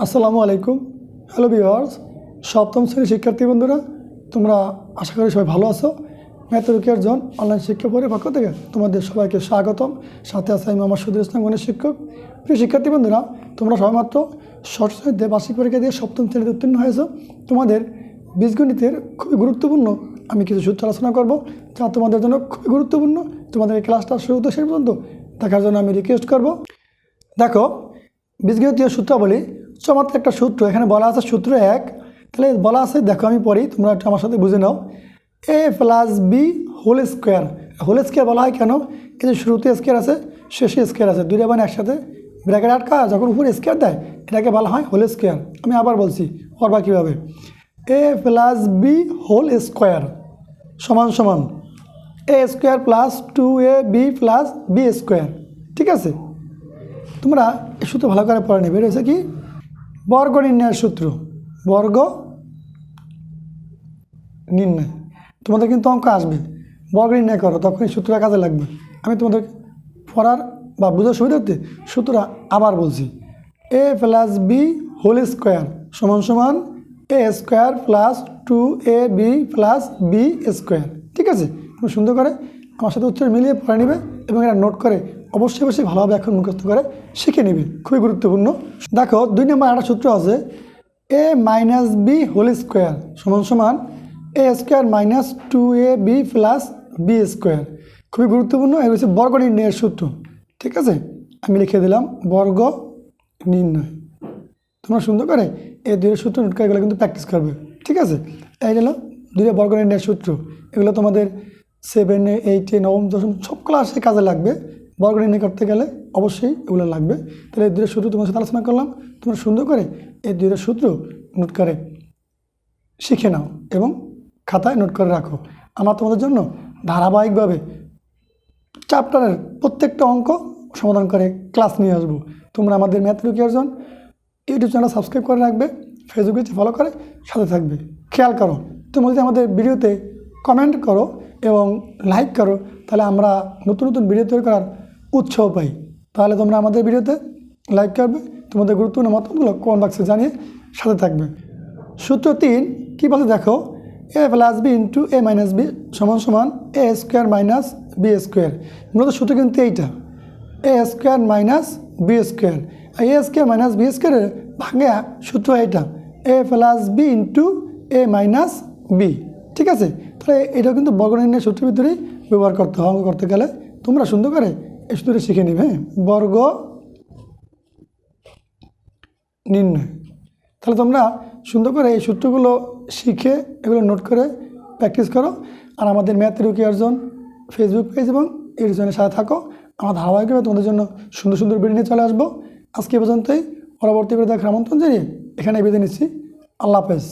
আসসালামু আলাইকুম। Hello viewers সপ্তম শ্রেণির শিক্ষার্থী বন্ধুরা, তোমরা আশা করি সবাই ভালো আছো। ম্যাথরুকিয়ার জন অনলাইন শিক্ষা পরে পক্ষ থেকে তোমাদের সবাইকে স্বাগতম। সাথে আছে আমি আমার সুদীর ইসলাম গণেশ শিক্ষক। প্রিয় শিক্ষার্থী বন্ধুরা, তোমরা সবেমাত্র ষষ্ঠ শ্রেণীতে বার্ষিক পরীক্ষা দিয়ে সপ্তম শ্রেণীতে উত্তীর্ণ হয়েছো। তোমাদের বীজগণিতের খুবই গুরুত্বপূর্ণ আমি কিছু সূত্র আলোচনা করব, যা তোমাদের জন্য খুবই গুরুত্বপূর্ণ। তোমাদের এই ক্লাসটা শুরু শেষ পর্যন্ত দেখার জন্য আমি রিকোয়েস্ট করব। দেখো, বীজগণিতীয় সূত্রাবলী চমৎকার একটা সূত্র, এখানে বলা আছে সূত্র এক। তাহলে বলা আছে, দেখো আমি পড়ি, তোমরা একটু আমার সাথে বুঝে নাও। A plus B whole square whole square বলা হয় কেন? এই যে শুরুতে স্কোয়ার আছে, শেষে স্কোয়ার আছে, দুইটা মানে একসাথে ব্র্যাকেট আটকা, যখন উপরে স্কোয়ার দেয়, এটাকে বলা হয় হোল স্কোয়ার আমি আবার বলছি করবা কীভাবে? A plus B whole square সমান সমান। A square plus two A B plus B square ঠিক আছে? তোমরা সূত্র ভালো করে পড়ে নেবে। রয়েছে কি? বর্গ নির্ণয়ের সূত্র। বর্গ নির্ণয়। তোমাদের কিন্তু অঙ্ক আসবে। বর্গ নির্ণয় করো, তখন এই সূত্রটা কাজে লাগবে। আমি তোমাদের পড়ার বা বোঝার সুবিধার্থে সূত্রটা আবার বলছি। A plus B whole square সমান সমান A square plus two A B plus B square ঠিক আছে? খুব সুন্দর করে আমার সাথে উত্তর মিলিয়ে পড়ে নেবে এবং এটা নোট করে অবশ্যই অবশ্যই ভালোভাবে এখন মুখস্থ করে শিখে নেবে। খুবই গুরুত্বপূর্ণ। দেখো, দুই নম্বর একটা সূত্র আছে A minus B whole square সমান সমান A square minus two A B plus B square খুবই গুরুত্বপূর্ণ, এর হচ্ছে বর্গ নির্ণয়ের সূত্র। ঠিক আছে? আমি লিখে দিলাম বর্গ নির্ণয়। তোমরা সুন্দর করে এই দুইয়ের সূত্র নোট এগুলো কিন্তু প্র্যাকটিস করবে। ঠিক আছে? এই হলো দুইটা বর্গ নির্ণয়ের সূত্র। এগুলো তোমাদের সেভেন এইটে নবম দশম সব ক্লাসে কাজে লাগবে। বর্গ নির্ণয় করতে গেলে অবশ্যই এগুলো লাগবে। তাহলে এই দুইয়ের সূত্র তোমার সাথে আলোচনা করলাম। তোমরা সুন্দর করে এই দুইয়ের সূত্র নোট করে শিখে নাও এবং খাতায় নোট করে রাখো। আমরা তোমাদের জন্য ধারাবাহিকভাবে চ্যাপ্টারের প্রত্যেকটা অঙ্ক সমাধান করে ক্লাস নিয়ে আসব। তোমরা আমাদের ম্যাথ লুকিয়ার্জন ইউটিউব চ্যানেল সাবস্ক্রাইব করে রাখবে ফেসবুকে ফলো করে সাথে থাকবে। খেয়াল করো, তোমরা যদি আমাদের ভিডিওতে কমেন্ট করো এবং লাইক করো, তাহলে আমরা নতুন নতুন ভিডিও তৈরি করার উৎসাহ পাই তাহলে তোমরা আমাদের ভিডিওতে লাইক করবে, তোমাদের গুরুত্বপূর্ণ মতামতগুলো কমেন্ট বাক্সে জানিয়ে সাথে থাকবে। সূত্র তিন, কী বলছে দেখো? A plus B into A minus B সমান সমান A square minus B square মূলত সূত্র কিন্তু এইটা। A square minus B square A square minus B স্কোয়ারের ভাঙে সূত্র এইটা। A plus B into A minus B ঠিক আছে? তাহলে এটাও কিন্তু বর্গ নির্ণয় সূত্রের ভিতরেই ব্যবহার করতে অঙ্ক করতে গেলে তোমরা সুন্দর করে সূত্রটা শিখে নিবে হ্যাঁ? বর্গ নির্ণয়। তাহলে তোমরা সুন্দর করে এই সূত্রগুলো শিখে এগুলো নোট করে প্র্যাকটিস করো। আর আমাদের ম্যাথ রুকি অর্জন ফেসবুক পেজ এবং ইউটিউব চ্যানেলের সাথে থাকো। আমরা ধারাবাহিকভাবে তোমাদের জন্য সুন্দর সুন্দর ভিডিও নিয়ে চলে আসব। আজকে পর্যন্তই। পরবর্তী ভিডিও দেখার আমন্ত্রণ জানিয়ে এখানে বিদায় নিচ্ছি। আল্লাহ হাফেজ।